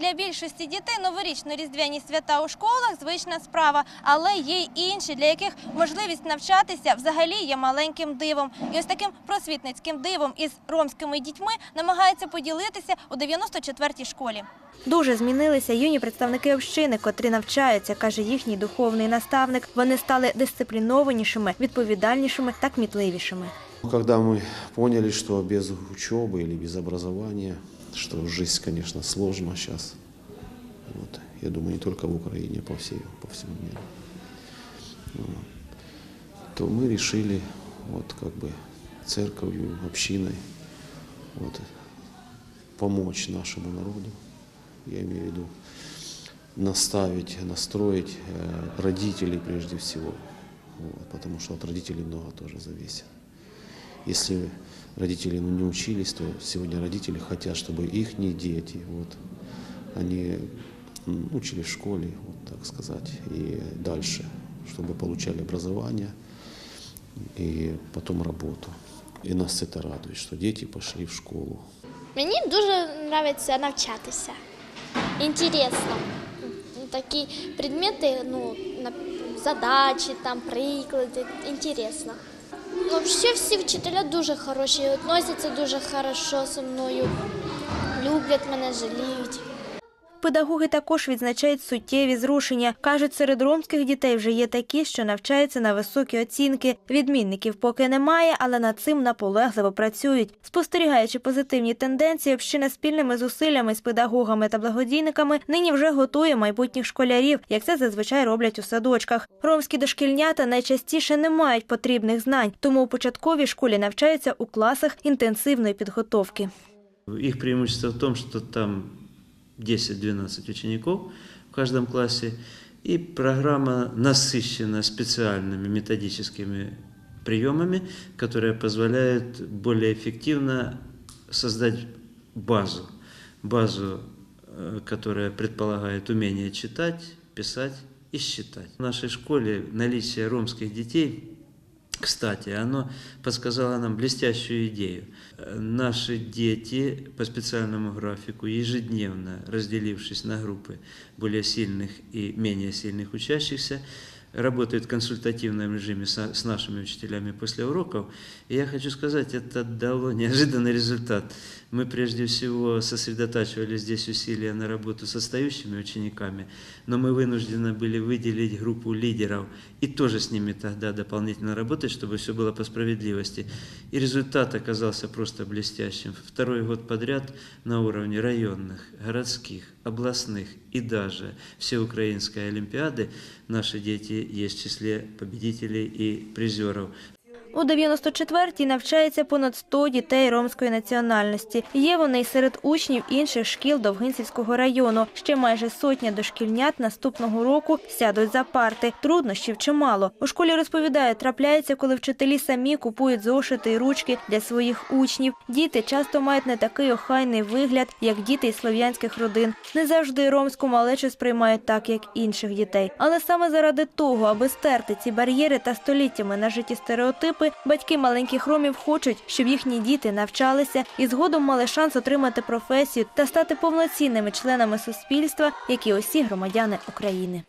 Для більшості дітей новорічно-різдвяні свята у школах звична справа, але є й інші, для яких можливість навчатися взагалі є маленьким дивом. І ось таким просвітницьким дивом із ромськими дітьми намагається поділитися у 94-й школі. Дуже змінилися юні представники общини, котрі навчаються, каже їхній духовний наставник. Вони стали дисциплінованішими, відповідальнішими та кмітливішими. Когда мы поняли, что без учебы или без образования, что жизнь, конечно, сложна сейчас, вот, я думаю, не только в Украине, а по, всей, по всему миру, Вот. то мы решили вот, как бы, церковью, общиной вот, помочь нашему народу, я имею в виду наставить, настроить э, родителей прежде всего, вот, потому что от родителей много тоже зависит. Если родители ну, не учились, то сегодня родители хотят, чтобы их дети, вот, они м, учились в школе, вот так сказать, и дальше, чтобы получали образование и потом работу. И нас это радует, что дети пошли в школу. Мені дуже подобається навчатися. Інтересно. Такі предмети, ну, на- задачі, там, приклади, інтересно. Ще всі вчителя дуже хороші, відносяться дуже хорошо зі мною, люблять мене, жаліють. Педагоги також відзначають суттєві зрушення. Кажуть, серед ромських дітей вже є такі, що навчаються на високі оцінки. Відмінників поки немає, але над цим наполегливо працюють. Спостерігаючи позитивні тенденції, община спільними зусиллями з педагогами та благодійниками нині вже готує майбутніх школярів, як це зазвичай роблять у садочках. Ромські дошкільнята найчастіше не мають потрібних знань, тому у початковій школі навчаються у класах інтенсивної підготовки. Их преимущество в том, что там 10-12 учеников в каждом классе, и программа насыщена специальными методическими приемами, которые позволяют более эффективно создать базу, базу, э, которая предполагает умение читать, писать и считать. В нашей школе наличие ромских детей кстати, оно подсказало нам блестящую идею. Э, Наши дети по специальному графику, ежедневно разделившись на группы более сильных и менее сильных учащихся, работают в консультативном режиме с нашими учителями после уроков. И я хочу сказать, это дало неожиданный результат. Мы прежде всего сосредотачивали здесь усилия на работу с отстающими учениками, но мы вынуждены были выделить группу лидеров и тоже с ними тогда дополнительно работать, чтобы все было по справедливости. И результат оказался просто блестящим. Второй год подряд на уровне районных, городских, областных и даже всеукраинской олимпиады наши дети есть в числе победителей и призеров. У 94-й навчається понад 100 дітей ромської національності. Є вони й серед учнів інших шкіл Довгинцівського району. Ще майже сотня дошкільнят наступного року сядуть за парти. Труднощів чимало. У школі розповідають, трапляється, коли вчителі самі купують зошити й ручки для своїх учнів. Діти часто мають не такий охайний вигляд, як діти із слов'янських родин. Не завжди ромську малечу сприймають так, як інших дітей. Але саме заради того, аби стерти ці бар'єри та століттями нажиті стереотипи, батьки маленьких ромів хочуть, щоб їхні діти навчалися і згодом мали шанс отримати професію та стати повноцінними членами суспільства, як і усі громадяни України.